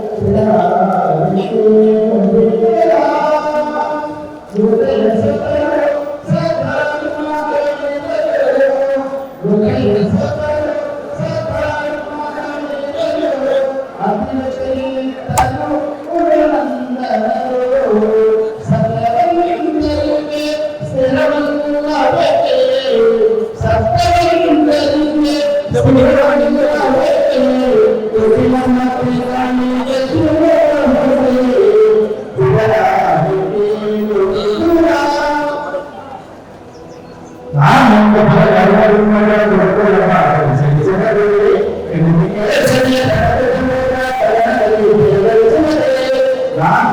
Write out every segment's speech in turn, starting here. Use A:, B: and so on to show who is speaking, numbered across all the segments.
A: 꼭 대단한 아름다운 రామ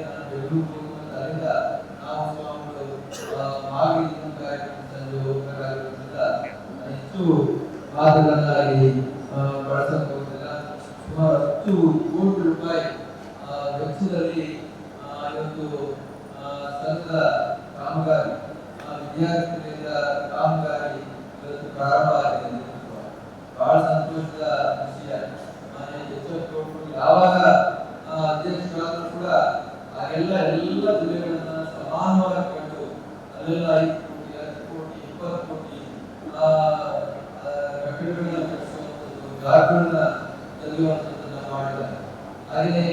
B: ವಾದಗಳನ್ನಾಗಿ ಬಳಸಬಹುದಿಲ್ಲ. ಸುಮಾರು ಹತ್ತು ಕೋಟಿ ರೂಪಾಯಿ ವೆಚ್ಚದಲ್ಲಿ ಇವತ್ತು ಸಂಘದ ಕಾಮಗಾರಿ ವಿದ್ಯಾರ್ಥಿಗಳಿಂದ ಕಾಮಗಾರಿ ಇವತ್ತು ಪ್ರಾರಂಭ ಆಗಿದೆ ಬಹಳ ಸಂತೋಷದ ವಿಷಯ. ಯಾವಾಗ ಅಧ್ಯಕ್ಷರಾದರೂ ಕೂಡ ಎಲ್ಲ ಎಲ್ಲ ಜಿಲ್ಲೆಗಳನ್ನ ಸಮಾನವಾಗಿ ಕಂಡು, ಅಲ್ಲೆಲ್ಲ ಐದು ಕೋಟಿ, ಹತ್ತು ಕೋಟಿ, ಇಪ್ಪತ್ತು ಕೋಟಿ ಕಟ್ಟಿಸುವಂಥದ್ದು ಘಾಟ್ಗಳನ್ನ ತೆಗೆಯುವಂಥದ್ದನ್ನ ಮಾಡಿದ್ದಾರೆ ಹಾಗೆಯೇ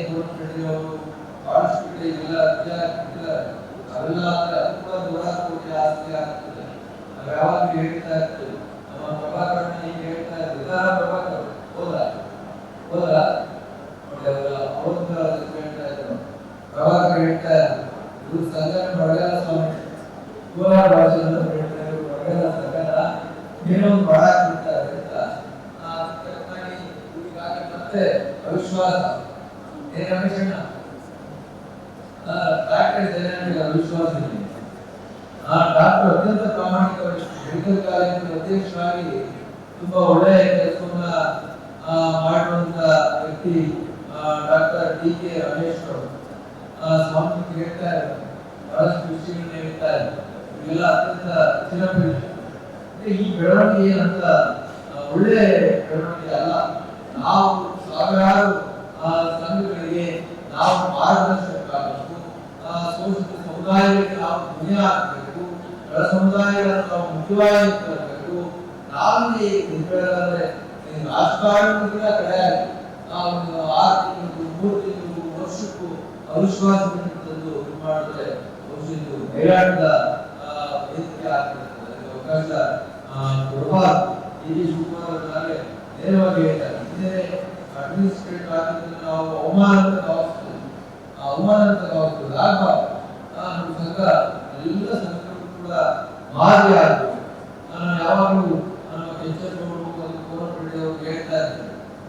B: ಅವರು ಬಹಳಷ್ಟು ಎಲ್ಲ ವಿದ್ಯಾರ್ಥಿಗಳಿದ್ದಾರೆ ಅವೆಲ್ಲ ಅಂದ್ರೆ ತುಂಬ ನೂರಾರು ಕೋಟಿ ಆಸ್ತಿ ಆಗ್ತದೆ ನಾವು ಯಾವಾಗಲೂ ಹೇಳ್ತಾ ಇರ್ತೇವೆ ನಮ್ಮ ಪ್ರಭಾಕರಣ್ಣ ಈಗ ಹೇಳ್ತಾ ಹೋದ್ರ ಹೋದ್ರ ನೋಡಿ ಅವರ ಅವ್ರನ್ನ ಹೇಳ್ತಾ ಇದ್ರು ಪ್ರಭಾಕರ್ ಹೇಳ್ತಾ ಇದ್ರು ಇವ್ರು ಸಂಗಮ ಬಡಗಾಲ ಸ್ವಾಮಿ ಕೋಲಾರ ಭಾಷೆಯನ್ನು ಹೇಳ್ತಾ ಇದ್ರು ಬಡಗಾಲ ಸಂಗನ ಏನೋ ಒಂದು ಬಡ ಬಿಡ್ತಾರೆ ಅಂತ ಆ, ಅದಕ್ಕಾಗಿ ಇವ್ರಿಗಾಗಿ ಮತ್ತೆ ಅವಿಶ್ವಾಸ ಇದೆ ಆ ಡಾಕ್ಟರ್ ಅತ್ಯಂತ ಪ್ರಾಮಾಣಿಕ ಮೆಡಿಕಲ್ ಕಾಲೇಜಿನ ಅಧ್ಯಕ್ಷರಾಗಿ ತುಂಬಾ ಒಳ್ಳೆಯ ಕೆಲಸವನ್ನ ಮಾಡುವಂತ ವ್ಯಕ್ತಿ ಡಾಕ್ಟರ್ ಡಿ ಕೆ ರಮೇಶ್ ಅವರು. ಸ್ವಾಮಿ ಹೇಳ್ತಾ ಇದ್ದಾರೆ. ವಿಷಯಗಳನ್ನ ಹೇಳ್ತಾ ಇದ್ದಾರೆ. ಇವೆಲ್ಲ ಅತ್ಯಂತ ಅಂದ್ರೆ ಈ ಬೆಳವಣಿಗೆ ಅಂತ ಒಳ್ಳೆ ಬೆಳವಣಿಗೆ ಅಲ್ಲ. ನಾವು ಸಾವಿರಾರು ಸಂಘಗಳಿಗೆ ನಾವು ಶೋಷಿತ ಸಮುದಾಯಗಳಿಗೆ ನಾವು ಧ್ವನಿ ಹಾಕಬೇಕು ಕೆಳ ಸಮುದಾಯಗಳನ್ನು ನಾವು ಮುಖ್ಯವಾಗಿ ತರಬೇಕು ನಾವು ಈ ನಿಂತ್ಕೊಳ್ಳೋದಾದ್ರೆ ಈ ರಾಜಕಾರಣ ಕೂಡ ನಾವು ಆರು ತಿಂಗಳು ಮೂರು ತಿಂಗಳು ವರ್ಷಕ್ಕೂ ಅವಿಶ್ವಾಸ ಮಾಡಿದ್ರೆ ಬಹುಶಃ ಆ, ವೇದಿಕೆ ಆಗ್ತದೆ. ಅದಕ್ಕೆ ಅವಕಾಶ ಕೊಡಬಾರದು. ಈ ಶಿವಕುಮಾರ್ ನೇರವಾಗಿ ಹೇಳ್ತಾರೆ ಇದೇ ಅಡ್ಮಿನಿಸ್ಟ್ರೇಟಿವ್ ಆಗಿದ್ದನ್ನು ನಾವು ಅವಮಾನ ಅಂತ ಆ ನಮ್ಮ ಸಂಘ ಎಲ್ಲ ಸಂಘಗಳು ಕೂಡ ಮಾದರಿ ಆಗಬೇಕು ನಾನು ಯಾವಾಗಲೂ ನಾನು ಕೆಂಚನಗೌಡರು ಒಂದು ಕೋರಪಳ್ಳಿ ಅವರು ಹೇಳ್ತಾ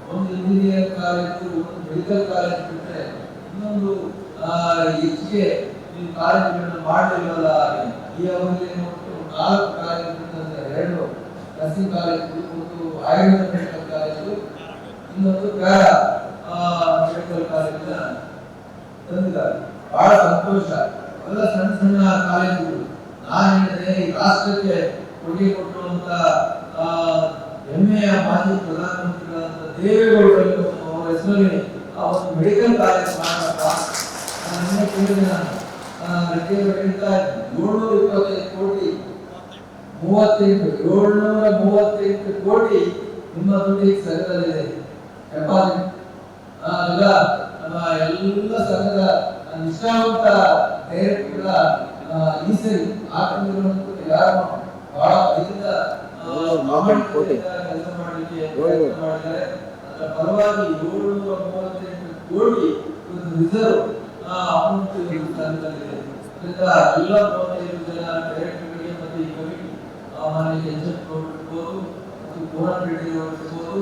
B: ಒಂದು ಇಂಜಿನಿಯರ್ ಕಾಲೇಜು ಒಂದು ಮೆಡಿಕಲ್ ಕಾಲೇಜ್ ಬಿಟ್ಟರೆ ಇನ್ನೊಂದು ಹೆಚ್ಚಿಗೆ ನೀವು ಕಾಲೇಜುಗಳನ್ನು ಮಾಡಲಿಲ್ಲವಲ್ಲ ಈ ಅವಧಿಯಲ್ಲಿ ನಾಲ್ಕು ಕಾಲೇಜು ಎರಡು. ನರ್ಸಿಂಗ್ ಕಾಲೇಜು ಒಂದು ಆಯುರ್ವೇದ ಇನ್ನೊಂದು ಪ್ಯಾರಾ ಮೆಡಿಕಲ್ ಕಾಲೇಜಿನ ಬಹಳ ಸಂತೋಷ. ಎಲ್ಲ ಸಣ್ಣ ಸಣ್ಣ ಕಾಲೇಜುಗಳು. ನಾನು ಹೇಳಿದೆ ಈ ರಾಷ್ಟ್ರಕ್ಕೆ ಕೊಡುಗೆ ಕೊಟ್ಟುವಂತ ಹೆಮ್ಮೆಯ ಮಾಜಿ ಪ್ರಧಾನಮಂತ್ರಿಗಳಾದಂತ ದೇವೇಗೌಡರು ಅವರ ಹೆಸರಲ್ಲಿ ಆ ಒಂದು ಮೆಡಿಕಲ್ ಕಾಲೇಜ್ ಮಾಡಬೇಕ ನಾನು. ನಿನ್ನೆ ಕೇಳಿದೆ ಹೇಳ್ತಾ ಏಳ್ನೂರ ಇಪ್ಪತ್ತೈದು ಕೋಟಿ ಮೂವತ್ತೆಂಟು ಏಳ್ನೂರ ಮೂವತ್ತೆಂಟು ಕೋಟಿ ನಿಮ್ಮ ದುಡ್ಡಿಗೆ ಸಂಘದಲ್ಲಿದೆ ಡೆಪಾಸಿಟ್ ಅಲ್ಲ ನಮ್ಮ ಎಲ್ಲ ಸಂಘದ ನಿಷ್ಠಾವಂತ ಡೈರೆಕ್ಟರ್ಗಳ ಈ ಸರಿ ಆತ್ಮನಿರ್ಭರ ಯಾರು ಬಹಳ ಇದರಿಂದ ಕೆಲಸ ಮಾಡಲಿಕ್ಕೆ ಪ್ರಯತ್ನ ಮಾಡಿದ್ದಾರೆ. ಅದರ ಪರವಾಗಿ ಏಳ್ನೂರ ಮೂವತ್ತೆಂಟು ಕೋಟಿ ರಿಸರ್ವ್ ಅಮೌಂಟ್ ಸಂಘದಲ್ಲಿದೆ ಇದರಿಂದ ಎಲ್ಲ ಮೂವತ್ತೈದು ಜನ ಡೈರೆಕ್ಟರ್ಗಳಿಗೆ ಮತ್ತು ಈ ಕಮಿಟಿ ಮಾನ್ಯ ಕೆಂಚಪ್ ಇರ್ಬೋದು ಮತ್ತು ಕೋರನ್ ರೆಡ್ಡಿ ಅವರು ಇರ್ಬೋದು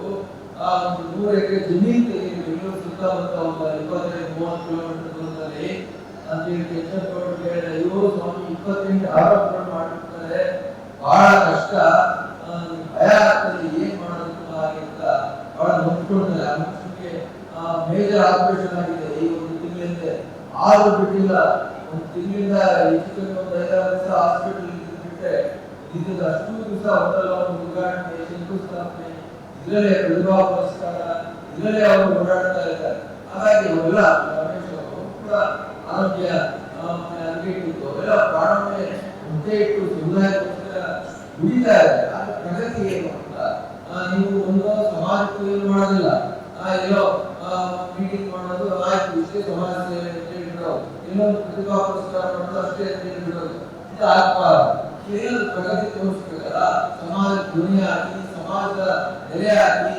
B: ಆ ಒಂದು ನೂರು ಎಕರೆ ಜಮೀನು ತೆಗೆದು ಸುತ್ತಮುತ್ತ ಒಂದು ಇಪ್ಪತ್ತೈದು, ಮೂವತ್ತು ಕಿಲೋಮೀಟರ್ ದೂರದಲ್ಲಿ ಅದಕ್ಕೆ ಹೇಳಿ ಕೆಂಚಪ್ಪಗೌಡರು ಹೇಳಿದ್ರೆ ಇವರು ಸ್ವಾಮಿ ಇಪ್ಪತ್ತೆಂಟು ಆರೋಪಗಳು ಮಾಡಿರ್ತಾರೆ. ಬಹಳ ಕಷ್ಟ. ಭಯ ಆಗ್ತದೆ. ಏನ್ ಮಾಡೋದಕ್ಕೆ ಆಗಿಂತ ಬಹಳ ನೋಡ್ಕೊಳ್ತಾರೆ ಆ ಮನುಷ್ಯನಿಗೆ ಮೇಜರ್ ಆಪರೇಷನ್ ಆಗಿದೆ. ಈ ಒಂದು ತಿಂಗಳಿಂದ ಆರು ಬಿಟ್ಟಿಲ್ಲ ಒಂದು ತಿಂಗಳಿಂದ ಹೆಚ್ಚು ಒಂದು ಐದಾರು ದಿವಸ ಹಾಸ್ಪಿಟಲ್ ಬಿಟ್ಟರೆ ಇದು ಅಷ್ಟು ದಿವಸ ಒಂದು ಉದ್ಘಾಟನೆ, ಶಂಕುಸ್ಥಾಪನೆ ಇದರಲ್ಲೇ ಪ್ರತಿಭಾ ಪುರಸ್ಕಾರ ಇದರಲ್ಲೇ ಅವರು ಓಡಾಡ್ತಾ ಇದ್ದಾರೆ. ಹಾಗಾಗಿ ಅವೆಲ್ಲ ರಮೇಶ್ ಅವರು ಕೂಡ ಆರೋಗ್ಯ ಅನ್ಬೇಕಿತ್ತು ಅವೆಲ್ಲ ಪ್ರಾಣವನ್ನೇ ಮುದ್ದೆ ಇಟ್ಟು ಸಮುದಾಯಕ್ಕೋಸ್ಕರ ದುಡಿತಾ ಇದ್ದಾರೆ. ಆದ್ರೆ ಪ್ರಗತಿ ಏನು ಅಂತ ಆ, ನೀವು ಒಂದು ಸಮಾಜಕ್ಕೂ ಏನು ಮಾಡೋದಿಲ್ಲ. ಆ, ಎಲ್ಲೋ ಮೀಟಿಂಗ್ ಮಾಡೋದು ಆಯ್ತು ಇಷ್ಟೇ ಸಮಾಜ ಸೇವೆ ಅಂತ ಹೇಳಿ ಬಿಡೋದು ಇನ್ನೊಂದು ಪ್ರತಿಭಾ ಪುರಸ್ಕಾರ ಮಾಡೋದು ಅಷ್ಟೇ ಅಂತ ಹೇಳಿ ಬಿಡೋದು ಇದು ಆಗ್ಬಾರ್ದು. ಏನಾದ್ರು ಪ್ರಗತಿ ತೋರಿಸ್ಬೇಕಲ್ಲ ಸಮಾಜ ಧ್ವನಿ ಹಾಕಿ ಸಮಾಜದ ನೆಲೆ ಹಾಕಿ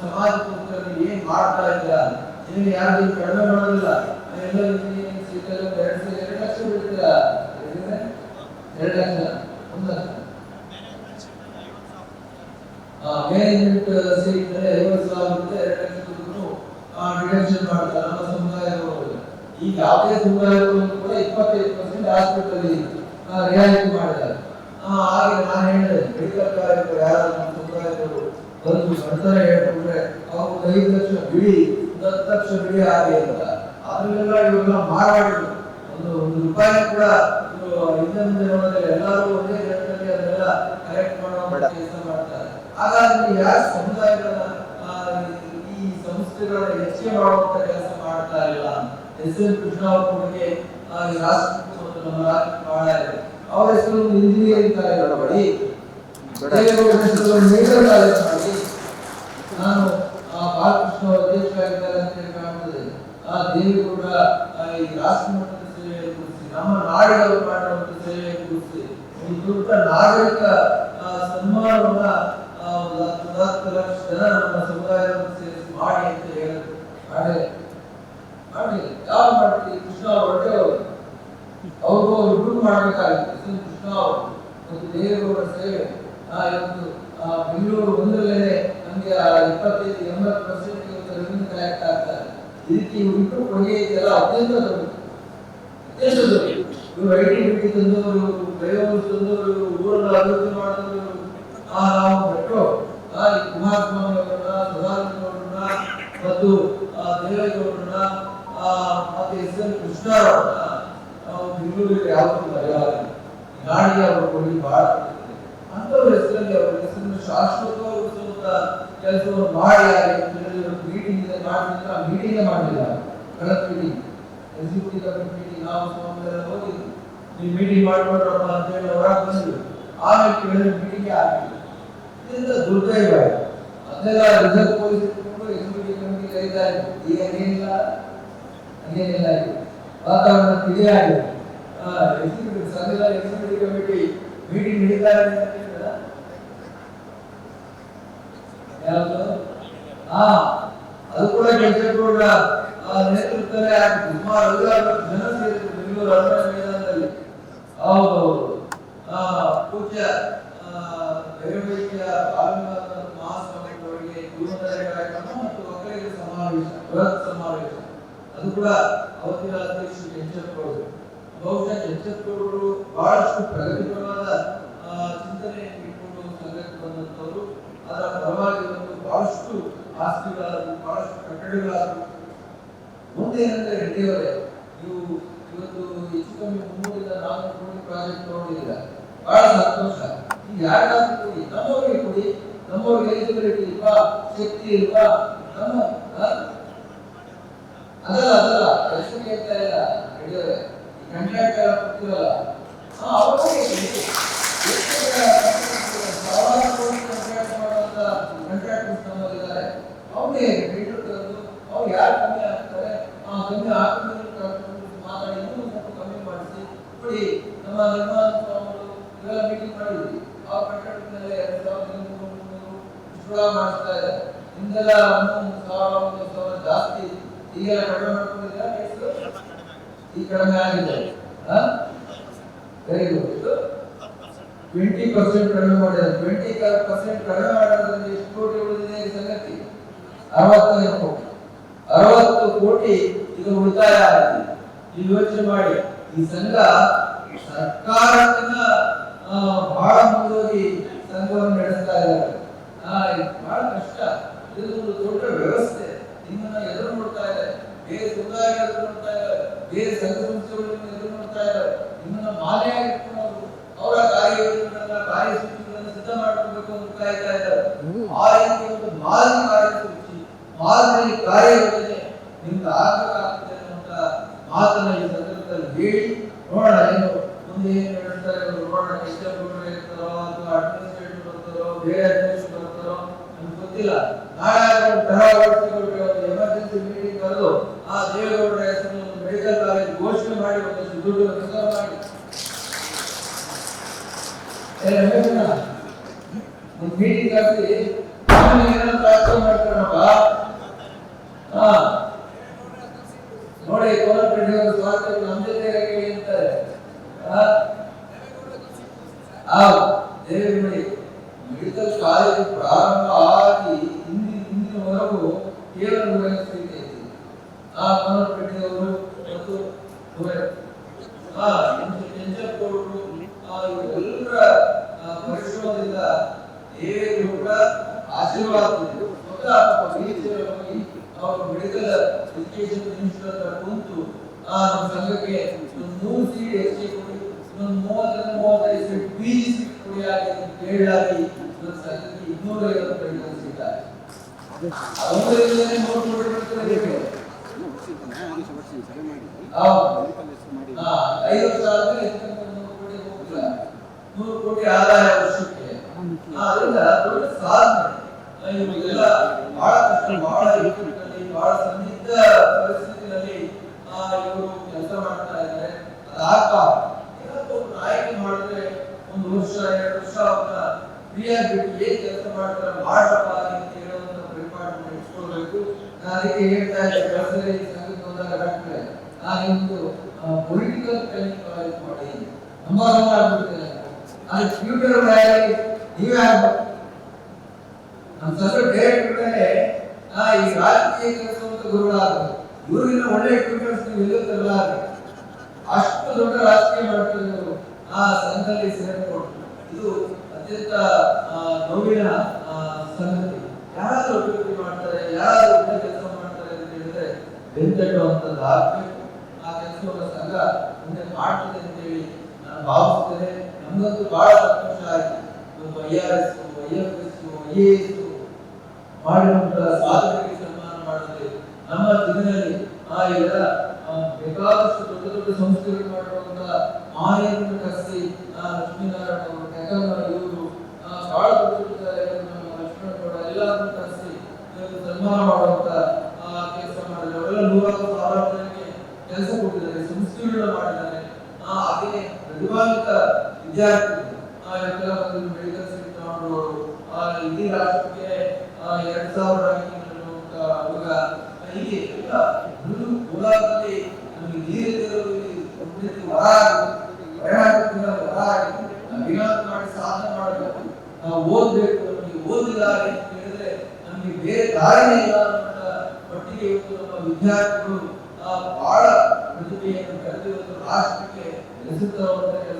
B: ಸಮಾಜಕ್ಕೋಸ್ಕರ ಏನ್ ಮಾಡ್ತಾ ಇದ್ದೀರಾ? ನೀವು ಯಾರು ಕಡಿಮೆ ಮಾಡೋದಿಲ್ಲ ಎಲ್ಲ ಇಂಜಿನಿಯರಿಂಗ್ ಸೀಟಲ್ಲಿ ಎರಡು ಸಲ ಎರಡು ಲಕ್ಷ ಬಿಡ್ತೀರಾ? ಎರಡು ಲಕ್ಷ, ಒಂದು ಲಕ್ಷ. ಮ್ಯಾನೇಜ್ಮೆಂಟ್ ಸೀಟ್ ಐವತ್ತು ಸಾವಿರ ರೂಪಾಯಿ ಎರಡು ಲಕ್ಷ ದುಡ್ಡು ಡಿಡಕ್ಷನ್ ಮಾಡ್ತಾರೆ ನಮ್ಮ ಸಮುದಾಯದವರು ಈಗ ಯಾವುದೇ ಸಮುದಾಯದವರು ಕೂಡ ಇಪ್ಪತ್ತೈದು ಪರ್ಸೆಂಟ್ ಹಾಸ್ಪಿಟಲ್ ರಿಯಾಯಿತಿ ಮಾಡಿದ್ದಾರೆ. ಹಾಗೆ ನಾನು ಹೇಳಿದೆ ಮೆಡಿಕಲ್ ಯಾರು ಬಂದು ಬರ್ತಾರೆ ಹೇಳ್ಕೊಂಡ್ರೆ ಅವ್ರು ಐದು ಲಕ್ಷ ಬಿಳಿ ಒಂದು ಹತ್ತು ಲಕ್ಷ ಬಿಳಿ ಹಾಗೆ ಅಂತ. ಅದನ್ನೆಲ್ಲ ಇವೆಲ್ಲ ಮಾರಾಡಿದ್ರು ಒಂದು ಒಂದು ರೂಪಾಯಿ ಕೂಡ ಹಿಂದೆ ಎಲ್ಲರೂ ಒಂದೇ ರೇಟ್ನಲ್ಲಿ ಅದನ್ನೆಲ್ಲ ಕಲೆಕ್ಟ್ ಮಾಡೋ ಕೆಲಸ ಮಾಡ್ತಾರೆ. ಹಾಗಾಗಿ ಯಾರು ಸಮುದಾಯಗಳನ್ನ ಆ, ಈ ಸಂಸ್ಥೆಗಳ ಹೆಚ್ಚಿಗೆ ಮಾಡುವಂತ ಕೆಲಸ ಮಾಡ್ತಾ ಇಲ್ಲ. ಎಸ್ ಎನ್ ಕೃಷ್ಣ ಅವ್ರ ಕೊಡುಗೆ ನಮ್ಮ ಬಹಳ ಇದೆ. ಅವರ ಹೆಸರು ಹಿಂದಿ ಇಂಜಿನಿಯರಿಂಗ್ ಕಾಲೇಜ್. ಮಾಡಿ ಒಂದು ಮಾಡಿ. ನಾನು ಆ ಬಾಲಕೃಷ್ಣ ಅವರು ಅಧ್ಯಕ್ಷರಾಗಿದ್ದಾರೆ ಅಂತ ಹೇಳಿ ಕಾಣ್ತದೆ. ಆ ದೇವೇಗೌಡ ಆ, ಈ ರಾಷ್ಟ್ರ ಮಟ್ಟದ ಸೇವೆ ಗುರುತಿಸಿ ನಮ್ಮ ನಾಡಿನವರು ಮಾಡುವಂತ ಸೇವೆ ಗುರುತಿಸಿ ಒಂದು ದೊಡ್ಡ ನಾಗರಿಕ ಸನ್ಮಾನವನ್ನ ಹತ್ತು ಲಕ್ಷ ಜನ ನಮ್ಮ ಸಮುದಾಯವನ್ನು ಸೇರಿಸಿ ಮಾಡಿ ಅಂತ ಹೇಳಿದ್ರು ಮಾಡಿ ಮಾಡಿ ಯಾವ ಮಾಡ್ತೀವಿ ಕೃಷ್ಣ ಅವರು ಒಳ್ಳೆಯವರು ಅವ್ರಿಗೂ ಇಬ್ಬರು ಮಾಡಬೇಕಾಗಿತ್ತು. ಕೃಷ್ಣ ಅವರು ಒಂದು ದೇವೇಗೌಡರ ಸೇವೆ. ಆ, ಇವತ್ತು ಬೆಂಗಳೂರು ಒಂದರಲ್ಲೇ ಇಪ್ಪತ್ತೈದು, ಎಂಬತ್ತು ಪರ್ಸೆಂಟ್ ಇವತ್ತು ಕಲೆಕ್ಟ್ ಆಗ್ತಾರೆ ಇದಕ್ಕೆ ಉಂಟು ಕೊನೆ ಇದೆಲ್ಲ ಅತ್ಯಂತ ಇವರು ಐ ಟಿ ಬಿಟಿ ತಂದವರು ಫ್ಲೈಓವರ್ಸ್ ತಂದವರು, ಊರನ್ನು ಅಭಿವೃದ್ಧಿ ಆ ನಾವು ಆ ಕುಮಾರಸ್ವಾಮಿಯವರನ್ನ ಕುಮಾರಸ್ವಾಮಿ ಅವರನ್ನ ಸದಾನಂದ ಮತ್ತು ಆ ದೇವೇಗೌಡರನ್ನ ಆ, ಮತ್ತೆ ಎಸ್ ಎನ್ ಕೃಷ್ಣ ಅವರನ್ನ ನಾವು ಅವರು ಕೊಡಿ ಬಹಳ. ಅಂಥವ್ರ ಹೆಸರಲ್ಲಿ ಅವರ, ಹೆಸರನ್ನು ಶಾಶ್ವತವಾಗಿ ಉಳಿಸುವಂತ ಕೆಲಸವನ್ನು ಮಾಡಿ ಮೀಟಿಂಗ್ ಇದೆ ಮಾಡಿದ್ರೆ ಆ ಮೀಟಿಂಗ್ ಮಾಡಲಿಲ್ಲ. ಕಳೆದ ಮೀಟಿಂಗ್ ಎಕ್ಸಿಕ್ಯೂಟಿವ್ ಕಮಿಟಿ ಮೀಟಿಂಗ್ ನಾವು ಸ್ವಾಮಿ ಎಲ್ಲ ಹೋಗಿದ್ವಿ ನೀವು ಮೀಟಿಂಗ್ ಮಾಡ್ಕೊಡ್ರಪ್ಪ ಅಂತ ಹೇಳಿ ಹೊರಗೆ ಬಂದ್ರು. ಆಮೇಲೆ ಕೇಳಿದ್ರೆ ಮೀಟಿಂಗ್ ಆಗಿಲ್ಲ ಇದರಿಂದ ದುರ್ದೈವ? ಇದು. ಅದನ್ನೆಲ್ಲ ರಿಸರ್ವ್ ಪೊಲೀಸ್ ಇಟ್ಕೊಂಡು ಎಕ್ಸಿಕ್ಯೂಟಿವ್ ಕಮಿಟಿ ಕರೀತಾ ಇದ್ರು ಈಗ ಏನಿಲ್ಲ ಹಂಗೇನಿಲ್ಲ ಇದು ವಾತಾವರಣ ತಿಳಿಯಾಗಿದೆ ಎಕ್ಸಿಕ್ಯೂಟಿವ್ ಸಂಘದ ಎಕ್ಸಿಕ್ಯೂಟಿವ್ ಕಮಿಟಿ ಮೀಟಿಂಗ್ ನಡೀತಾ ಇದೆ ಅಂತ ಹೇಳಿದ್ರಲ್ಲ? ಯಾವುದು ಹಾ ಅದು ಕೂಡ ಕೆಂಚೇಗೌಡರ ಕೂಡ. ಆಗಿತ್ತು ಸುಮಾರು ಜನ ಸೇರಿದ್ರು ಬೆಂಗಳೂರು ಅರಣ್ಯ ಮೈದಾನದಲ್ಲಿ? ಹೌದೌದು. ಪೂಜ್ಯ ದೈವೈಕ್ಯ ಮಹಾಸ್ವಾಮಿಗಳವರಿಗೆ ಗುರುವಂದನೆ ಕಾರ್ಯಕ್ರಮ ಮತ್ತು ಒಕ್ಕಲಿಗರ ಸಮಾವೇಶ, ಬೃಹತ್ ಸಮಾವೇಶ. ಅದು ಕೂಡ ಅವತ್ತಿನ ಅಧ್ಯಕ್ಷರು ಕೆಂಚಪ್ಪಗೌಡರು ಬಹುಶಃ ಕೆಂಚಪ್ಪಗೌಡರು ಬಹಳಷ್ಟು ಪ್ರಗತಿಪರವಾದ ಚಿಂತನೆಯನ್ನು ಇಟ್ಕೊಂಡು ಸಂಘಕ್ಕೆ ಬಂದಂತವರು ಅದರ ಪರವಾಗಿ ಬಹಳಷ್ಟು ಆಸ್ತಿಗಳಾದವು ಬಹಳಷ್ಟು ಕಟ್ಟಡಗಳಾದವು ಮುಂದೆ ಏನಂದ್ರೆ ಹೆಚ್ಚು ಕಮ್ಮಿ ಮುನ್ನೂರಿಂದ ನಾಲ್ಕು ಕೋಟಿ ಪ್ರಾಜೆಕ್ಟ್ ತಗೊಂಡಿದ್ದೀರ. ಬಹಳ ಸಂತೋಷ. ಈಗ ಯಾರಾದ್ರೂ ಕೊಡಿ, ನಮ್ಮವರಿಗೆ ಕೊಡಿ. ನಮ್ಮವ್ರಿಗೆ ಎಲಿಜಿಬಿಲಿಟಿ ಇಲ್ವಾ ಶಕ್ತಿ ಇಲ್ವಾ, ನಮ್ಮ ಅದಲ್ಲ ಅದಲ್ಲ ಎಷ್ಟು ಕೇಳ್ತಾ ಇಲ್ಲ ಹೇಳಿದ್ರೆ ಕಂಟ್ರಾಕ್ಟ್ ಕೊಡ್ತೀವಲ್ಲ ಹಾ ಅವರಿಗೆ. ಎಷ್ಟು ಸಾವಿರಾರು ಕೋಟಿ ಕಂಟ್ರಾಕ್ಟ್ ಮಾಡುವಂತ ಕಂಟ್ರಾಕ್ಟರ್ಸ್ ನಮ್ಮಲ್ಲಿದ್ದಾರೆ ಅವ್ರಿಗೆ ಬಿಟ್ಟು ಅವ್ರು ಯಾರು ಕಮ್ಮಿ ಆಗ್ತಾರೆ, ಆ ಕಮ್ಮಿ ಆಗ್ತಾರೆ ಮಾತಾಡಿ ಕಮ್ಮಿ ಮಾಡಿಸಿ, ನೋಡಿ, ನಮ್ಮ ನಿರ್ಮಾಣ ಸ್ವಾಮಿಗಳು ಇವೆಲ್ಲ ಮೀಟಿಂಗ್ ಮಾಡಿದ್ವಿ. ಆ ಕಟ್ಟಡದ ಮೇಲೆ ಎರಡು ಸಾವಿರದ ಇನ್ನೂರು ಇಷ್ಟೆಲ್ಲ ಮಾಡಿಸ್ತಾ ಇದ್ದಾರೆ. ಹಿಂದೆಲ್ಲ ಒಂದು ಸಾವಿರ ಒಂದು ಸಾವಿರ ಜಾಸ್ತಿ ಈಗ ಕಡಿಮೆ ಮಾಡ್ಕೊಂಡಿದ್ದಾರೆ ಈ ಕಡಿಮೆ ಆಗಿದೆ. ವೆರಿ ಗುಡ್ ಟ್ವೆಂಟಿ ಪರ್ಸೆಂಟ್ ಕಡಿಮೆ ಮಾಡಿದ್ದಾರೆ. ಟ್ವೆಂಟಿ ಪರ್ಸೆಂಟ್ ಕಡಿಮೆ ಮಾಡೋದ್ರಲ್ಲಿ ಎಷ್ಟು ಕೋಟಿ ಉಳಿದಿದೆ ಸಂಗತಿ? ಅರವತ್ತೈದು ಕೋಟಿ ಅರವತ್ತು ಕೋಟಿ ಇದು ಉಳಿತಾಯ ಆಗಿದೆ ನೀವು ಯೋಚನೆ ಮಾಡಿ. ಈ ಸಂಘ ಸರ್ಕಾರದಿಂದ ಬಹಳ ಮುಂದೋಗಿ ಸಂಘವನ್ನು ನಡೆಸ್ತಾ ಇದ್ದಾರೆ. ಇದು ಬಹಳ ಕಷ್ಟ. ಇದು ಒಂದು ದೊಡ್ಡ ವ್ಯವಸ್ಥೆ. ನಿಮ್ಮನ್ನ ಎದುರು ನೋಡ್ತಾ ಇದೆ ಬೇರೆ ಸಮುದಾಯ ಎದುರು ನೋಡ್ತಾ ಇದ್ದಾರೆ. ಬೇರೆ ಸಂಘ ಸಂಸ್ಥೆಗಳನ್ನು ಎದುರು ನೋಡ್ತಾ ಇದ್ದಾರೆ. ನಿಮ್ಮನ್ನ ಮಾಲೆಯಾಗಿ ಇಟ್ಕೊಂಡು ಅವರು ಕಾರ್ಯಗಳನ್ನ, ಕಾರ್ಯಸೂಚಿಗಳನ್ನ ಸಿದ್ಧ ಮಾಡ್ಕೊಳ್ಬೇಕು ಅಂತ ಕಾಯ್ತಾ ಇದ್ದಾರೆ. ಆ ರೀತಿ ಒಂದು ಮಾದರಿ ಮಾದರಿ ಕಾರ್ಯಯೋಜನೆ ನಿಮ್ಗೆ ಆಗುತ್ತೆ ಅನ್ನುವಂತ ಮಾತನ್ನ ಈ ಸಂದರ್ಭದಲ್ಲಿ ಹೇಳಿ ನೋಡೋಣ ಏನು ಮುಂದೆ ಏನು ಹೇಳ್ತಾರೆ ನೋಡೋಣ ಎಷ್ಟೇ ಇರ್ತಾರೋ ಅಥವಾ ಅಡ್ಮಿನಿಸ್ಟ್ರೇಟಿವ್ ಬರ್ತಾರೋ ಬೇರೆ ಅಡ್ಮಿನಿಸ್ಟ್ರೇಟಿವ್ ಬರ್ತಾರೋ ನಮ್ಗೆ ಗೊತ್ತಿಲ್ಲ. ನಾಳೆ ಎಮರ್ಜೆನ್ಸಿ ಮೀಟಿಂಗ್ ಕರೆದು ಆ ದೇವೇಗೌಡರ ಹೆಸರು ಮೆಡಿಕಲ್ ಕಾಲೇಜ್ ಘೋಷಣೆ ಮಾಡಿ ಒಂದಷ್ಟು ದುಡ್ಡು ಮಾಡಿ. ರಮೇಶಣ್ಣ, ಒಂದು ಮೀಟಿಂಗ್ ಆಗಿ ನಾನು ಏನಾದ್ರು ಪ್ರಾರ್ಥನೆ ನೋಡಿ ಕೋಲಾರ ಅವರು ಸ್ವಾರ್ಥ ನಮ್ಮ ಜೊತೆ ಇರಕ್ಕೆ ಅಂತಾರೆ ಆ? ಆ ದೇವರೇ ಮೆಡಿಕಲ್ ಕಾಲೇಜು ಪ್ರಾರಂಭ ಆಗಿ ಹಿಂದಿನ ಹಿಂದಿನವರೆಗೂ ಕೇವಲ ನೂರೈವತ್ತು ಸೀಟ್ ಐತಿ ಆ ಕೋಲಾರಪೇಟೆಯವರು ಮತ್ತು ನೂರೈವತ್ತು ಆ ಕೆಂಚಪ್ಪಗೌಡರು ಆ ಇವರೆಲ್ಲರ ಆ, ಪರಿಶ್ರಮದಿಂದ ದೇವರು ಕೂಡ ಆಶೀರ್ವಾದ ಅವರು ಮೆಡಿಕಲ್ ಎಜುಕೇಶನ್ ಮಿನಿಸ್ಟರ್ ಹತ್ರ ಕುಂತು ಆ ನಮ್ಮ ಸಂಘಕ್ಕೆ ಒಂದು ನೂರು ಸೀಟ್ ಹೆಚ್ಚಿಗೆ ಕೊಡಿ ಇನ್ನೊಂದು ಮೂವತ್ತರಿಂದ ಮೂವತ್ತೈದು ಸೀಟ್ ಪಿ ಜಿ ಸೀಟ್ ಕೊಡಿ ಸಂಘಕ್ಕೆ ಇನ್ನೂರ ಐವತ್ತು ಸೀಟ್ ಆಗಿದೆ ಅವರಿಂದಲೇ ನೋಟ್ ಮಾಡಿಬಿಡ್ತಾರೆ ಹಾ, ಐವತ್ತು ಸಾವಿರ ಕೋಟಿ ಹೋಗಿಲ್ಲ ನೂರು ಕೋಟಿ ಆದಾಯ ವರ್ಷಕ್ಕೆ. ಅದರಿಂದ ದೊಡ್ಡ ಸಾಧನೆ. ಆ, ಇವ್ರಿಗೆಲ್ಲ ಬಹಳ ಕಷ್ಟ ಬಹಳ ಇಕ್ಕಟ್ಟಿನಲ್ಲಿ ಬಹಳ ಸಂದಿಗ್ಧ ಪರಿಸ್ಥಿತಿಯಲ್ಲಿ ಆ, ಇವರು ಕೆಲಸ ಮಾಡ್ತಾ ಇದ್ದಾರೆ. ಅದಾಗಬಾರ್ದು ಏನಾದ್ರು ನಾಯಕಿ ಮಾಡಿದ್ರೆ ಒಂದು ವರ್ಷ ಎರಡು ವರ್ಷ ಫ್ರೀಯಾಗಿ ಬಿಟ್ಟು ಏನ್ ಕೆಲಸ ಮಾಡ್ತಾರೆ ಮಾಡಪ್ಪ ಅಂತ ಹೇಳೋದನ್ನ ಡಿಪಾರ್ಟ್ಮೆಂಟ್ ಇಟ್ಕೊಳ್ಬೇಕು. ನಾನು ಅದಕ್ಕೆ ಹೇಳ್ತಾ ಇದ್ದೆ ಸಂಘಕ್ಕೆ ಬಂದಾಗ ಡಾಕ್ಟ್ರೆ ಒಂದು ಪೊಲಿಟಿಕಲ್ ಟ್ರೈನಿಂಗ್ ಮಾಡಿ. ನಮ್ಮ ಒನ್ ಆಗ್ಬಿಡ್ತೇನೆ ಫ್ಯೂಚರ್ ಬ್ಯಾಗಿ ನೀವೇ ಆಗ್ಬೇಕು. ನಮ್ಮ ಸರ್ ಡೈರೆಕ್ಟರ್ಗಳೇ ಆ ಈ ರಾಜಕೀಯ ಕೆಲಸವಂತ ಗುರುಗಳಾಗಬೇಕು ಇವ್ರಿಗಿನ್ನ ಒಳ್ಳೆ ಟ್ಯೂಟರ್ಸ್ ನೀವು ಎಲ್ಲೂ ತರಲಾರೆ ಅಷ್ಟು ದೊಡ್ಡ ರಾಜಕೀಯ ಮಾಡ್ತಾರೆ ಆ ಸಂಘದಲ್ಲಿ ಸೇರಿಕೊಂಡು. ಇದು ಅತ್ಯಂತ ನೋವಿನ ಸಂಗತಿ. ಯಾರಾದ್ರೂ ಅಭಿವೃದ್ಧಿ ಮಾಡ್ತಾರೆ, ಯಾರಾದ್ರೂ ಕೆಲಸ ಮಾಡ್ತಾರೆ ಅಂತ ಹೇಳಿದ್ರೆ ಬೆಂತಟ್ಟುವಂಥದ್ದು ಆಗ್ಬೇಕು. ಆ ಕೆಲಸವನ್ನು ಸಂಘ ಮುಂದೆ ಮಾಡ್ತದೆ ಅಂತ ಹೇಳಿ ನಾನು ಭಾವಿಸ್ತೇನೆ. ನಮಗಂತೂ ಬಹಳ ಸಂತೋಷ ಆಯ್ತು. ಒಂದು I R S I F S I A S ಮಾಡಿರುವಂತಹ ಸಾಧನೆಗೆ ಸನ್ಮಾನ ಮಾಡಿದ್ರೆ ನಮ್ಮ ದಿನದಲ್ಲಿ ಆ ಎಲ್ಲ ಬೇಕಾದಷ್ಟು ದೊಡ್ಡ ದೊಡ್ಡ ಸಂಸ್ಥೆಗಳು ಮಾಡಿರುವಂತಹ ಮಾಹಿತಿಯನ್ನು ಕರೆಸಿ ಲಕ್ಷ್ಮೀನಾರಾಯಣ ಅವರು ಟೆಕಲ್ನ ಇವರು ಆ, ಬಹಳ ದೊಡ್ಡ ದೊಡ್ಡ ಇವರು ನಮ್ಮ ಲಕ್ಷ್ಮಣಗೌಡ ಎಲ್ಲರನ್ನು ಕರೆಸಿ ಇವತ್ತು ಸನ್ಮಾನ ಮಾಡುವಂತ ಕೆಲಸ ಮಾಡಿದ್ದಾರೆ ಅವರೆಲ್ಲ ನೂರಾರು ಸಾವಿರಾರು ಜನಕ್ಕೆ ಕೆಲಸ ಕೊಟ್ಟಿದ್ದಾರೆ ಸಂಸ್ಥೆಗಳನ್ನ ಮಾಡಿದ್ದಾರೆ ಆ ಹಾಗೆ ಪ್ರತಿಭಾನ್ವಿತ ಆ ಇವತ್ತೆಲ್ಲ ಮೆಡಿಕಲ್ ಸೀಟ್ ಅವರು ಇಡೀ ರಾಷ್ಟ್ರಕ್ಕೆ ಎರಡ್ ಸಾವಿರ ಆ, ಹೀಗೆ ಎಲ್ಲ ಹುಡುಗ ಕೂಡ ನಮಗೆ ಪ್ರಯಾಣದಿಂದ ವರ ಆಗಿ ಮಾಡಿ ಸಾಧನೆ ಮಾಡಬೇಕು. ನಾವು ಓದ್ಬೇಕು ನಮಗೆ ಓದಿಲ್ಲ ಅಂತ ಹೇಳಿದ್ರೆ ನಮಗೆ ಬೇರೆ ದಾರಿನೇ ಇಲ್ಲ ನಮ್ಮ ವಿದ್ಯಾರ್ಥಿಗಳು ಬಹಳ ಪ್ರತಿಭೆಯನ್ನು ಕರೆದು ಇವತ್ತು ರಾಷ್ಟ್ರಕ್ಕೆ ಕೆಲಸ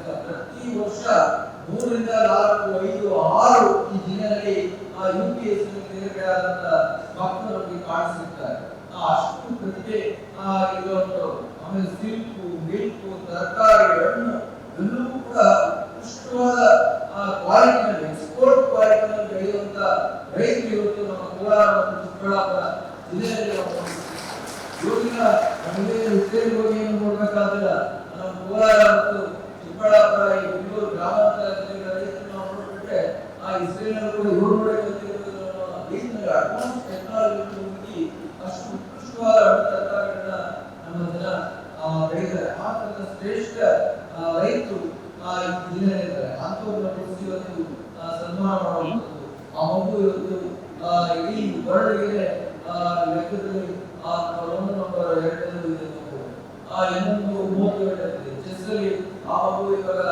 B: ವರ್ಷ ಮೂರರಿಂದ ನಾಲ್ಕು, ಐದು, ಆರು ಈ ದಿನದಲ್ಲಿ ಆ ಯು ಪಿ ಎಸ್ ತೇರ್ಗಡೆಯಾದಂತಹ ಮಕ್ಕಳು ನಮಗೆ ಆ ಅಷ್ಟು ಪ್ರತಿಭೆ, ಆ ಇಲ್ಲೊಂದು ಆಮೇಲೆ ಸಿಲ್ಕು ಮಿಲ್ಕು ತರಕಾರಿ, ಹಣ್ಣು ಎಲ್ಲವೂ ಕೂಡ ಉತ್ಕೃಷ್ಟವಾದ ಕ್ವಾಲಿಟಿನಲ್ಲಿ, ಎಕ್ಸ್ಪೋರ್ಟ್ ಕ್ವಾಲಿಟಿನಲ್ಲಿ ಬೆಳೆಯುವಂತ ರೈತರು ಇವತ್ತು ನಮ್ಮ ಕೋಲಾರ ಮತ್ತು ಚಿಕ್ಕಬಳ್ಳಾಪುರ ಜಿಲ್ಲೆಯಲ್ಲಿ ಇವತ್ತಿನ ನಮಗೆ ಹೋಗಿ ಏನು ನೋಡ್ಬೇಕಾದ್ರೆ ನಮ್ಮ ಕೋಲಾರ ಮತ್ತು ಈ ಇವರು ಗ್ರಾಮಾಂತರ ಜಿಲ್ಲೆಗಳಲ್ಲಿ ಆ ಇಸ್ರೇಲ್ ಕೂಡ ಅಡ್ವಾನ್ಸ್ ಟೆಕ್ನಾಲಜಿ ಹುಡುಕಿ ಅಷ್ಟು ಉತ್ಕೃಷ್ಟವಾದ ಆ, ಶ್ರೇಷ್ಠ ಆ, ರೈತರು ಆ, ಈ ಜಿಲ್ಲೆಯಲ್ಲಿದ್ದಾರೆ ಅಂಥವ್ರನ್ನ ಗುರುತಿಸಿ ಇವತ್ತು ಆ, ಸನ್ಮಾನ ಮಾಡುವಂಥದ್ದು ಆ ಮಗು ಇವತ್ತು ಆ, ಇಡೀ ವರ್ಲ್ಡ್ಗೆ ಲೆಕ್ಕದಲ್ಲಿ ಆ ಒಂದು ನಂಬರ್ ಎರಡನೇದು ಇದೆ ಮಗು ಆ ಇನ್ನೊಂದು ಮೂವತ್ತು ಎರಡನೇದಿದೆ ಚೆಸ್ ಅಲ್ಲಿ ಆ ಮಗು ಇವಾಗ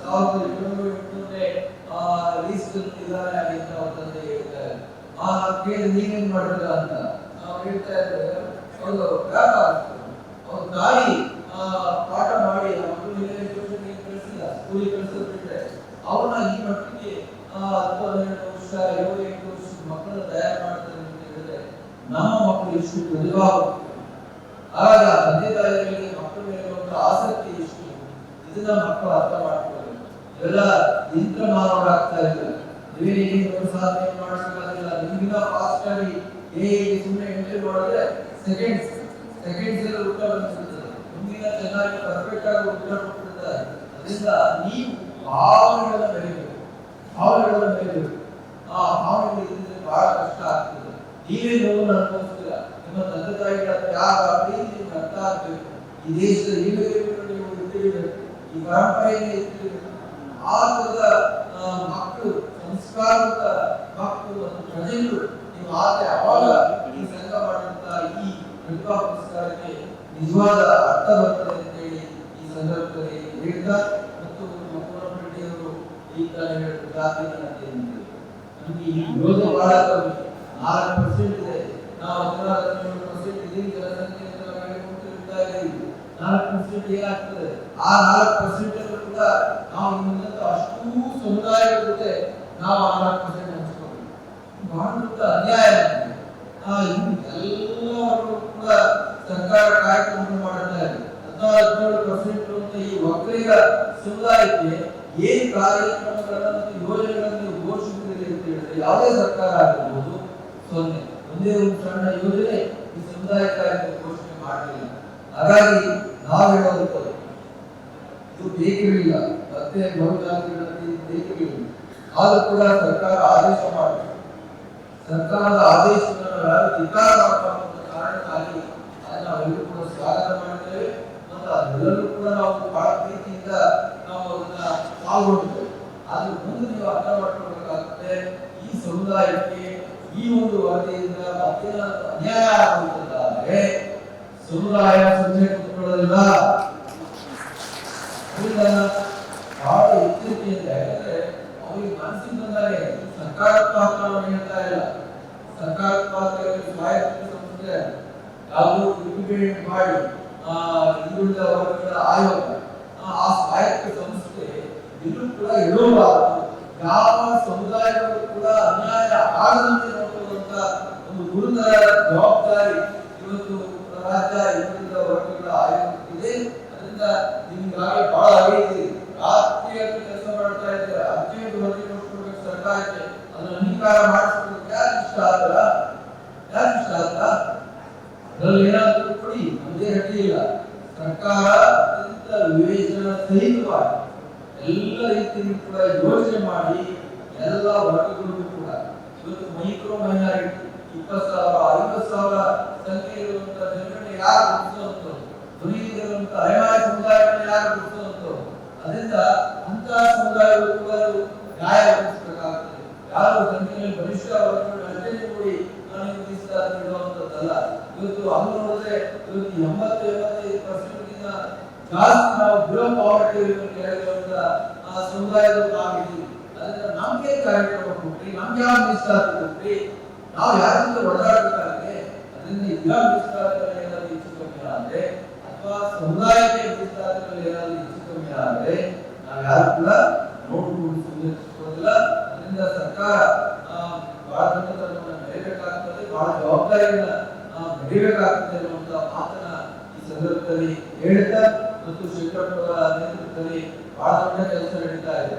B: ಸಾವಿರದ ಏಳ್ನೂರ ಎಂಟುನೂರನೇ ಆ ಲೀಸ್ಟ್ ಇದ್ದಾರೆ ಅಂತ ಅವ್ರ ತಂದೆ ಹೇಳ್ತಾರೆ ಆ ಕೇಳಿ ನೀವೇನ್ ಮಾಡಿದ್ರ ಅಂತ ನಾವು ಹೇಳ್ತಾ ಇದ್ರೆ ಅವರು ವ್ಯಾಪಾರ ಅವ್ರ ತಾಯಿ ಆ, ಪಾಠ ಮಾಡಿ ಆ ಮಕ್ಕಳಿಗೆ ಟ್ಯೂಷನ್ಗೆ ಕಳಿಸಿಲ್ಲ ಸ್ಕೂಲಿಗೆ ಕಳಿಸೋದು ಬಿಟ್ರೆ ಅವ್ರನ್ನ ಈ ಮಟ್ಟಿಗೆ ಆ, ಹತ್ತೊಂಬತ್ತು ವರ್ಷ ಏಳು ಎಂಟು ವರ್ಷದ ಮಕ್ಕಳನ್ನ ತಯಾರು ಮಾಡ್ತಾರೆ ಅಂತ ಹೇಳಿದ್ರೆ ನಮ್ಮ ಮಕ್ಕಳು ಎಷ್ಟು ಪ್ರತಿಭಾವಂತರು ಆಗ ತಂದೆ ತಾಯಿಗಳಿಗೆ ಮಕ್ಕಳ ಮೇಲೆ ಇರುವಂತಹ ಆಸಕ್ತಿ ಎಷ್ಟು? ಇದನ್ನ ಮಕ್ಕಳು ಅರ್ಥ ಮಾಡ್ಕೊಳ್ಳಿ ಎಲ್ಲ ಯಂತ್ರ ಮಾನವರಾಗ್ತಾ ಇದ್ದಾರೆ. ನೀವೇ ಏನು ದೊಡ್ಡ ಸಾಧನೆ ಮಾಡಬೇಕಾಗಿಲ್ಲ ನಿಮ್ಗಿಂತ ಫಾಸ್ಟ್ ಆಗಿ ಏ ಸುಮ್ಮನೆ ಎಂಟ್ರಿ ಮಾಡಿದ್ರೆ ಸೆಕೆಂಡ್ಸ್ ಸೆಕೆಂಡ್ಸ್ ಎಲ್ಲ ಉತ್ತರ ಬಂದ್ಬಿಡ್ತದೆ ನಿಮ್ಗಿಂತ ಚೆನ್ನಾಗಿ ಪರ್ಫೆಕ್ಟ್ ಆಗಿ ಉತ್ತರ ಕೊಟ್ಟಿರ್ತಾರೆ ಅದರಿಂದ ನೀವು ಭಾವನೆಗಳನ್ನ ಬೆಳಿಬೇಕು ಭಾವನೆಗಳನ್ನ ಬೆಳಿಬೇಕು ಆ ಭಾವನೆಗಳು ಇದ್ರೆ ಬಹಳ ಕಷ್ಟ ಆಗ್ತದೆ. ನೀವೇ ನೋವು ಅನುಭವಿಸ್ತೀರ? ನಿಮ್ಮ ತಂದೆ ತಾಯಿಗಳ ತ್ಯಾಗ ಪ್ರೀತಿ ಅರ್ಥ ಆಗ್ಬೇಕು ಈ ದೇಶದ ಈಗಲೂ ನೀವು ಈ ಪರಂಪರೆಯನ್ನು ಇರ್ತೀವಿ ಆತದ ಮಕ್ಕಳು, ಸಂಸ್ಕಾರದ ಮಕ್ಕಳು ಮತ್ತು ಪ್ರಜೆಗಳು ನೀವು ಆತ ಅವಾಗ ಈ ಸಂಘ ಮಾಡಿದಂತ ಈ ಪ್ರತಿಭಾ ಪುರಸ್ಕಾರಕ್ಕೆ ನಿಜವಾದ ಅರ್ಥ ಬರ್ತದೆ ಅಂತ ಹೇಳಿ ಈ ಸಂದರ್ಭದಲ್ಲಿ ಹೇಳ್ತಾ ಮತ್ತು ಮಕ್ಕಳವರು ಪೂರ್ಣ ರೆಡ್ಡಿಯವರು ಈ ತರ ಹೇಳಿದ್ರು ಜಾತಿ ಗಣತಿ ಅಂತ ಹೇಳಿ. ನಮ್ಗೆ ಈ ಯೋಜನೆ ಬಹಳ ನಾಲ್ಕು ಪರ್ಸೆಂಟ್ ಇದೆ. ನಾಲ್ಕು ಪರ್ಸೆಂಟ್ ಏನಾಗ್ತದೆ ಆ ನಾಲ್ಕು ಪರ್ಸೆಂಟ್ ಕೂಡ ನಾವು ಅಷ್ಟೂ ಸಮುದಾಯಗಳ ಜೊತೆ ನಾವು ಆ ನಾಲ್ಕು ಪರ್ಸೆಂಟ್ ಹಂಚ್ಕೋಬೇಕು ಬಹಳ ಅನ್ಯಾಯ. ಆ ಎಲ್ಲವನ್ನೂ ಕೂಡ ಸರ್ಕಾರ ಕಾರ್ಯಕ್ರಮಗಳು ಮಾಡ್ತಾ ಇದೆ ಹದಿನಾರು ಹದಿನೇಳು ಪರ್ಸೆಂಟ್ ಅಂತ ಈ ಒಕ್ಕಲಿಗ ಸಮುದಾಯಕ್ಕೆ ಏನು ಕಾರ್ಯಕ್ರಮಗಳನ್ನ ಯೋಜನೆಗಳನ್ನು ಘೋಷಿಸಿದೆ ಅಂತ ಹೇಳಿದ್ರೆ ಯಾವುದೇ ಸರ್ಕಾರ ಆಗಿರ್ಬೋದು ಸೊನ್ನೆ ಒಂದೇ ಒಂದು ಸಣ್ಣ ಯೋಜನೆ ಈ ಸಮುದಾಯಕ್ಕಾಗಿ ಘೋಷಣೆ ಮಾಡಲಿಲ್ಲ ಹಾಗಾಗಿ ನಾವು ಹೇಳೋದಕ್ಕೆ ಇದು ಬೇಕಿರಲಿಲ್ಲ ಮತ್ತೆ ಬಹುಜಾತಿಗಳಲ್ಲಿ ಬೇಕಿರಲಿಲ್ಲ ಆದರೂ ಕೂಡ ಸರ್ಕಾರ ಆದೇಶ ಮಾಡಬೇಕು. ಸರ್ಕಾರದ ಆದೇಶವನ್ನು ಯಾರು ಧಿಕ್ಕಾರ ಕಾರಣಕ್ಕಾಗಿ ಅದನ್ನ ನಾವೆಲ್ಲರೂ ಕೂಡ ಸ್ವಾಗತ ಮಾಡಿದ್ದೇವೆ ಮತ್ತು ಅದೆಲ್ಲರೂ ಕೂಡ ನಾವು ಬಹಳ ಪ್ರೀತಿಯಿಂದ ನಾವು ಅದನ್ನ ಪಾಲ್ಗೊಂಡಿದ್ದೇವೆ. ಆದ್ರೆ ಮುಂದೆ ನೀವು ಅರ್ಥ ಮಾಡ್ಕೊಳ್ಬೇಕಾಗುತ್ತೆ, ಈ ಸಮುದಾಯಕ್ಕೆ ಈ ಒಂದು ವರದಿಯಿಂದ ಅತ್ಯಂತ ಅನ್ಯಾಯ ಆಗುತ್ತದೆ ಸಮುದಾಯ ಸುಮ್ಮನೆ ಕೂತ್ಕೊಳ್ಳೋದಿಲ್ಲ ಬಹಳ ಎಚ್ಚರಿಕೆಯಿಂದ ಯಾಕಂದ್ರೆ ಅವರಿಗೆ ಮನಸ್ಸಿಗೆ ಬಂದಾಗ ಸರ್ಕಾರಾತ್ಮಕ ಹೇಳ್ತಾ ಇಲ್ಲ. ಸರ್ಕಾರಾತ್ಮಕ ಸ್ವಾಯತ್ತ ಸಂಸ್ಥೆ ಯಾವುದು ಇಂಡಿಪೆಂಡೆಂಟ್ ಹಿಂದುಳಿದ ವರ್ಗಗಳ ಆಯೋಗ ಆ, ಸ್ವಾಯತ್ತ ಸಂಸ್ಥೆ ಇಲ್ಲೂ ಕೂಡ ಇಡಬಾರದು ಯಾವ ಸಮುದಾಯಗಳು ಕೂಡ ಅನ್ಯಾಯ ಆಗದಂತೆ ಒಂದು ಗುರುತರ ಜವಾಬ್ದಾರಿ, ಇವತ್ತು ರಾಜ್ಯ ಹಿಂದುಳಿದ ವರ್ಗಗಳ ಆಯೋಗಕ್ಕಿದೆ. ಅದರಿಂದ ನಿಮ್ಗಾಗಲೇ ಬಹಳ ಅರಿಯಿದೆ ರಾತ್ರಿಯಲ್ಲಿ ಕೆಲಸ ಮಾಡ್ತಾ ಇದ್ದಾರೆ ಸರ್ಕಾರಕ್ಕೆ. ಅದನ್ನ ಅಂಗೀಕಾರ ಮಾಡಿಸ್ಬೇಕು ಯಾರು ಇಷ್ಟ ಆಗಲ್ಲ ಯಾರು ಇಷ್ಟ ಆಗಲ್ಲ ಅದರಲ್ಲಿ ಏನಾದ್ರು ಕೊಡಿ ಅದೇ ಸರ್ಕಾರ ಅತ್ಯಂತ ವಿವೇಚನ ಸಹಿತವಾಗಿ ಎಲ್ಲ ರೀತಿಯಲ್ಲಿ ಕೂಡ ಯೋಚನೆ ಮಾಡಿ, ಎಲ್ಲ ವರ್ಗಗಳಿಗೂ ಕೂಡ ಇವತ್ತು ಮೈಕ್ರೋ ಮೈನಾರಿಟಿ ಇಪ್ಪತ್ತು ಸಾವಿರ, ಐವತ್ತು ಸಾವಿರ ಸಂಖ್ಯೆ ಇರುವಂತ ಜನರನ್ನು ಯಾರು ಗುರುತಿಸುವಂತವ್ರು ಧ್ವನಿಯಿರುವಂತ ಅಲೆಮಾರಿ ಸಮುದಾಯವನ್ನು ಯಾರು ಅದರಿಂದ ಅಂತ ಸಮುದಾಯಗಳು ಕೂಡ ಅದು ನ್ಯಾಯ ಒದಗಿಸಬೇಕಾಗ್ತದೆ. ಯಾರು ಸಂಖ್ಯೆಯಲ್ಲಿ ಬಲಿಷ್ಠ ಅಷ್ಟೇ ಕೂಡಿ ನಾನು ಅಂತ ಇವತ್ತು ನೋಡಿದ್ರೆ ಇವತ್ತು ಎಂಬತ್ತು, ಎಂಬತ್ತೈದು ಜಾಸ್ತಿ ನಾವು ಪಾವರ್ಟಿ ನಾವಿದ್ದೀವಿ. ಅದರಿಂದ ನಮ್ಗೆ ಕಾರ್ಯಕ್ರಮ ಕೊಟ್ರಿ ನಮ್ಗೆ ಯಾವ ಮೀಸಲಾತಿ ಕೊಟ್ರಿ ನಾವು ಯಾರ ಜೊತೆ ಒಡಾಡಬೇಕಾದ್ರೆ ಅದರಿಂದ ಇಲ್ಲ ಮೀಸಲಾತಿಗಳು ಏನಾದ್ರು ಹೆಚ್ಚು ಕಮ್ಮಿ ಆದ್ರೆ ಅಥವಾ ಸಮುದಾಯಕ್ಕೆ ಮೀಸಲಾತಿಗಳು ಏನಾದ್ರು ಹೆಚ್ಚು ಕಮ್ಮಿ ಆದ್ರೆ ನಾವು ಯಾರು ಕೂಡ ನೋಡ್ಕೊಂಡು ಸುಮ್ಮನೆ ಅದರಿಂದ ಸರ್ಕಾರ ಬಹಳ ದೊಡ್ಡತನವನ್ನು ಮೆರೆಯಬೇಕಾಗ್ತದೆ ಬಹಳ ಜವಾಬ್ದಾರಿಯನ್ನ ಆ, ಮೆರೆಯಬೇಕಾಗ್ತದೆ ಅನ್ನುವಂತ ಮಾತನ್ನ ಈ ಸಂದರ್ಭದಲ್ಲಿ ಹೇಳ್ತಾ ಮತ್ತು ಶಂಕರಪ್ಪರ ನೇತೃತ್ವದಲ್ಲಿ ಬಹಳ ದೊಡ್ಡ ಕೆಲಸ ನಡೀತಾ ಇದೆ.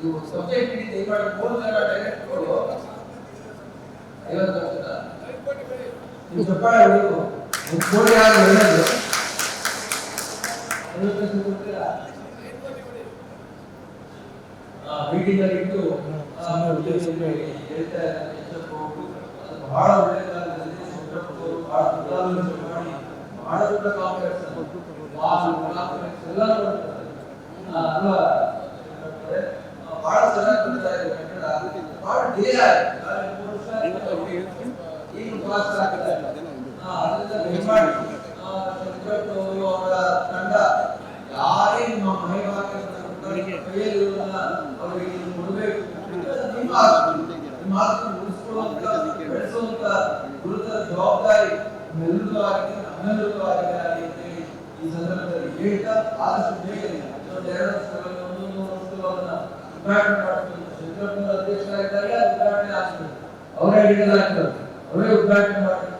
B: ಇದು ಸಬ್ಜೆಕ್ಟ್ ಇವಾಗ ಮೂರು ಜನ ಡೈರೆಕ್ಟ್ ಕೊಡು ಐವತ್ತು ವರ್ಷದ ನಿಮ್ಮ ಚಪ್ಪಾಳೆ ನೀವು ಒಂದು ಕೋಟಿ ಆದ್ರೆ ಒಳ್ಳೆಯದು ಮೀಟಿಂಗ್ ಅಲ್ಲಿ ಇಟ್ಟು ಹೇಳ್ತಾ ಬಹಳ ಸಂದರ್ಭಗಳು ಬಹಳ ಮಾಡಿ ಬಹಳ ದೊಡ್ಡ ಕಾಂಪ್ಲೆಕ್ಸ್ ಕಾಂಪ್ಲೆಕ್ಸ್ ಎಲ್ಲ ನೋಡ್ತಾರೆ ಆ, ಅಲ್ವಾ? ಬಹಳ ಚೆನ್ನಾಗಿ ಬರ್ತಾ ಇದೆ ಕಟ್ಟಡ ಬಹಳ ಡಿಲೇ ಅವರ ತಂಡ ನಿಮ್ಮ ಅವರಿಗೆ ಕೊಡಬೇಕು. ನಿಮ್ಮ ಆಸ್ತಿ. ನಿಮ್ಮ ಜವಾಬ್ದಾರಿ ನಿಮ್ಮೆಲ್ಲರಿಗೂ ಆಗಿದೆ ಈ ಸಂದರ್ಭದಲ್ಲಿ ಹೇಳ್ತಾ ಆದಷ್ಟು ಬೇಗ ಎರಡು ಉದ್ಘಾಟನೆ ಆಗ್ತದೆ ಅವರೇ ಹಿಡಿದಾಗ್ತದೆ ಅವರೇ ಉದ್ಘಾಟನೆ ಮಾಡಬೇಕು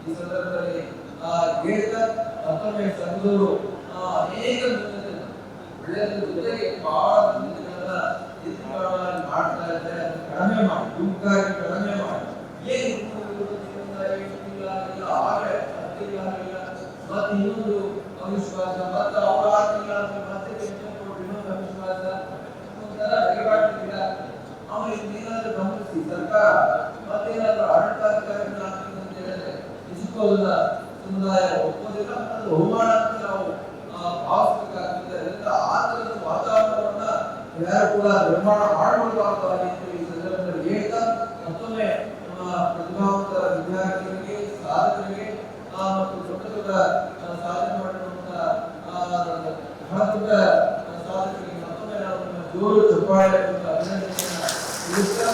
B: ಈ ಸಂದರ್ಭದಲ್ಲಿ ಆ ಹೇಳ್ತಾ ಮತ್ತೊಮ್ಮೆ ಸಂಘದವರು ಆ, ಅನೇಕ ಮುಂದಿನ ಒಳ್ಳೆಯದ್ರ ಜೊತೆಗೆ ಮಾಡ್ತಾ ಇದ್ದಾರೆ ಕಡಿಮೆ ಮಾಡಿ ಕಡಿಮೆ ಮಾಡಿ ಏನು ಇರುವುದು ತಿಂಗಳ, ಎಂಟು ತಿಂಗಳ ಆಗಿಲ್ಲ, ಆರು ಹತ್ತು ತಿಂಗಳ ಆಗಿಲ್ಲ, ಮತ್ತೆ ಇನ್ನೊಂದು ಅವಿಶ್ವಾಸ ಮತ್ತೆ ಅವರ ತಿಂಗಳ ಮತ್ತೆ ಇನ್ನೊಂದು ಅವಿಶ್ವಾಸ. ಅವನಿಗೆ ಏನಾದ್ರೂ ಗಮನಿಸಿ ಸರ್ಕಾರ ಮತ್ತೇನಾದ್ರೂ ಆಡಳಿತಾಧಿಕಾರಿಗಳು ಅಂತ ಹೇಳಿದ್ರೆ ಸಮುದಾಯ ಒಪ್ಪೋದಿಲ್ಲ ಅದು ಅವಮಾನ ಅಂತ ನಾವು ಭಾವಿಸ್ಬೇಕಾಗ್ತದೆ. ಆ ವಾತಾವರಣವನ್ನ ಯಾರು ಕೂಡ ನಿರ್ಮಾಣ ಈ ಸಂದರ್ಭದಲ್ಲಿ ಮತ್ತೊಮ್ಮೆ ಪ್ರತಿಭಾವಂತ ವಿದ್ಯಾರ್ಥಿಗಳಿಗೆ ಸಾಧಕರಿಗೆ ಮತ್ತು ದೊಡ್ಡ ದೊಡ್ಡ ಸಾಧನೆ ಮಾಡಿರುವಂತ ಆ, ಬಹಳ ನಾವು ನಿಮ್ಮ ಜೋರು ಚಪ್ಪಾಳೆ ಮತ್ತು ಅಭಿನಂದನೆಯನ್ನ ತಿಳಿಸ್ತಾ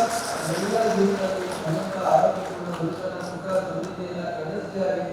B: ಎಲ್ಲರ ಜೀವನದಲ್ಲಿ ಭಗವಂತ ಆರೋಗ್ಯಪೂರ್ಣ ಬದುಕನ್ನು ಸುಖ ಸಮೃದ್ಧಿಯನ್ನ ಕಲಿಸಿದ್ದಾರೆ